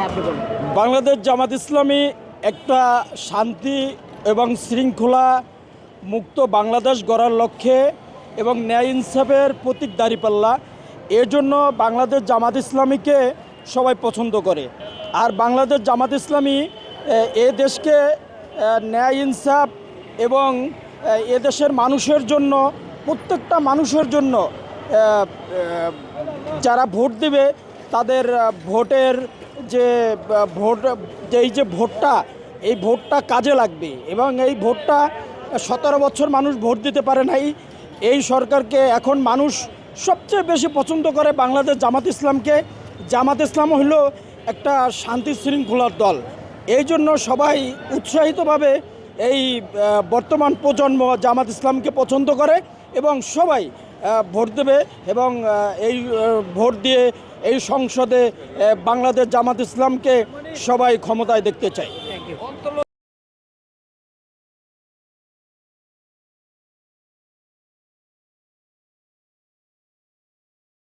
হ্যাঁ বাংলাদেশ জামাত ইসলামী একটা শান্তি এবং শৃঙ্খলা মুক্ত বাংলাদেশ গড়ার লক্ষ্যে এবং ন্যায় ইনসাফের প্রতীক দাঁড়িপাল্লা এর জন্য বাংলাদেশ জামাত ইসলামীকে সবাই পছন্দ করে। আর বাংলাদেশ জামাত ইসলামী এ, দেশকে ন্যায় ইনসাফ এবং এ, দেশের মানুষের জন্য প্রত্যেকটা মানুষের জন্য যারা ভোট দেবে তাদের ভোটের যে ভোট এই যে ভোটটা, এই ভোটটা কাজে লাগবে এবং এই ভোটটা সতেরো বছর মানুষ ভোট দিতে পারে নাই। এই সরকারকে এখন মানুষ সবচেয়ে বেশি পছন্দ করে বাংলাদেশ জামাত ইসলামকে। জামাত ইসলাম হলো একটা শান্তি শৃঙ্খলার দল। এই জন্য সবাই উৎসাহিতভাবে এই বর্তমান প্রজন্ম জামাত ইসলামকে পছন্দ করে এবং সবাই ভোট দেবে এবং এই ভোট দিয়ে এই সংসদে বাংলাদেশ জামাত ইসলামকে সবাই ক্ষমতায় দেখতে ইউ